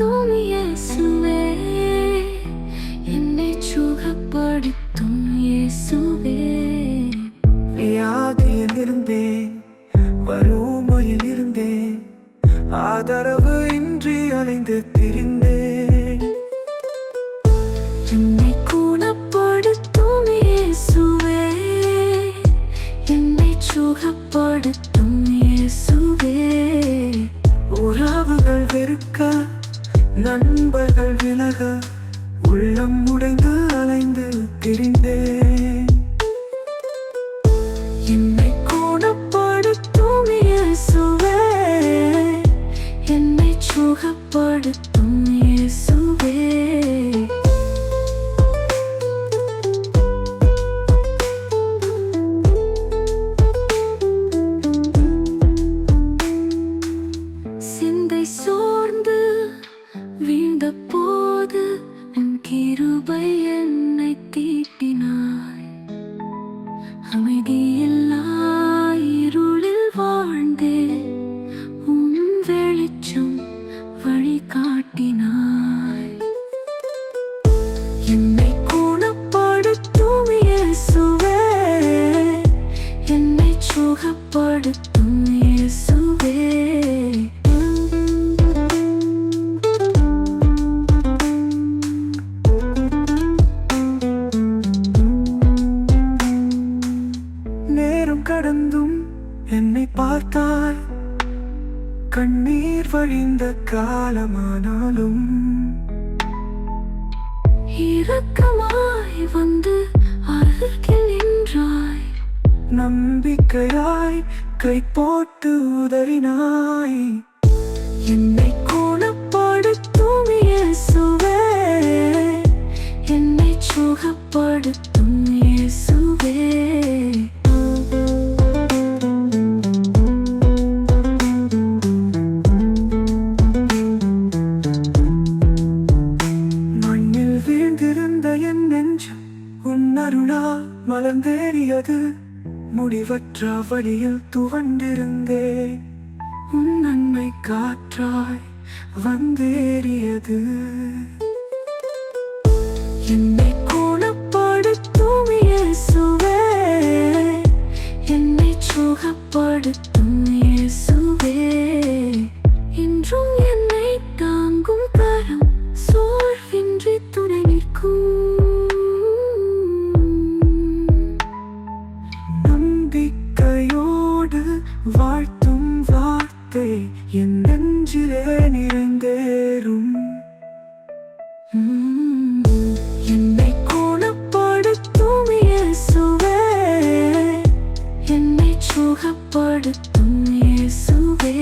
சுகப்படுத்தும் இயேசுவே என்னை சுகப்படுத்தும் இயேசுவே வியாதியில் இருந்தேன் வறுமையில் இருந்தேன் ஆதரவு இன்றி அலைந்து திரிந்தேன் என்னை குணப்படுத்தும் இயேசுவே என்னை சுகப்படுத்தும் இயேசுவே உறவுகள் வெறுக்க நண்பர்கள் விலக உள்ளம் உடைந்து அலைந்து வழிகாட்டினாய் கண்ணீர் வழிந்த காலமானாலும் இரக்கமாய் வந்து அருகில் நின்றாய். நம்பிக்கையாய் கை போட்டு உதறினாய். என்னை குணப்படுத்தும் இயேசுவே என்னை உன் அருளால் மலர்ந்தேறியது. முடிவற்ற வழியில் துவண்டிருந்தேன். உன் நன்மை காற்றாய் வந்தேறியது. என்னை குணப்படுத்தும் இயேசுவே. என்னை சுகப்படுத்தும் இயேசுவே. என்றும் என்னை வார்த்தை என் நெஞ்சிலே நிறைந்தேறும். என்னை குணப்படுத்தும் இயேசுவே. என்னை சுகப்படுத்தும் இயேசுவே.